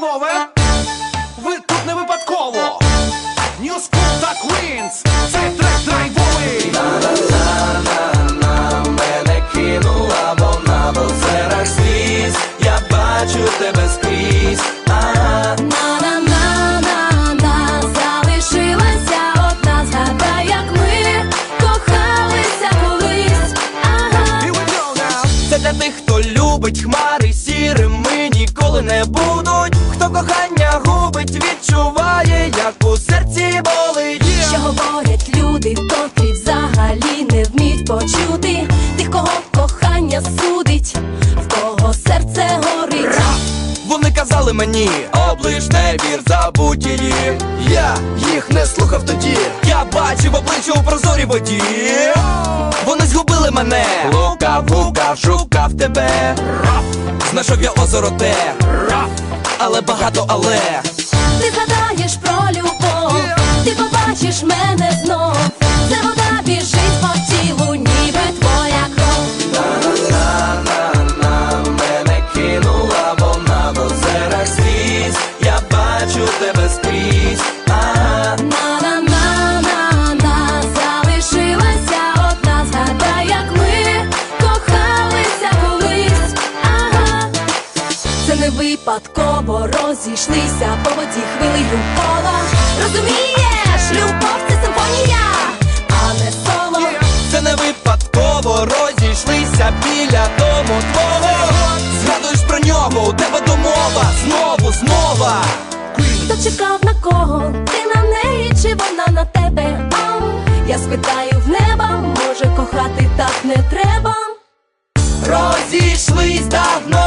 панове, ви тут не випадково. New School та Квінс, це трек драйвовий. На-на-на-на, мене кинула волна, бо серах сліз, я бачу тебе скрізь. На натах, залишилася одна, згадай, як ми кохалися колись. Ага. Here we. Це для тих, хто любить хмари сірим, ми ніколи не будемо. говорять люди, котрі взагалі не вміють почути, тих, кого кохання судить, в кого серце горить. Вони казали мені, облиш не вір, забудь її. Я їх не слухав тоді. Я бачив обличчя у прозорі воді. Вони згубили мене. Лукав, лукав, шукав тебе. Знайшов я озеро те, але багато але. Це вода біжить по тілу, ніби твоя кров. Мене кинула вона в озерах Я бачу тебе скрізь. На-на-на-на-на, залишилася одна, згадай, як ми кохалися колись. Ага. Це не випадково розійшлися по воді хвилею кола. Розумієш, любов це а не соло. Це не випадково розійшлися біля дому твого Згадуєш про нього, у тебе домова Знову, знову Хто чекав на кого? Ти на неї чи вона на тебе? Ам, я спитаю в неба, може кохати так не треба. Розійшлись давно,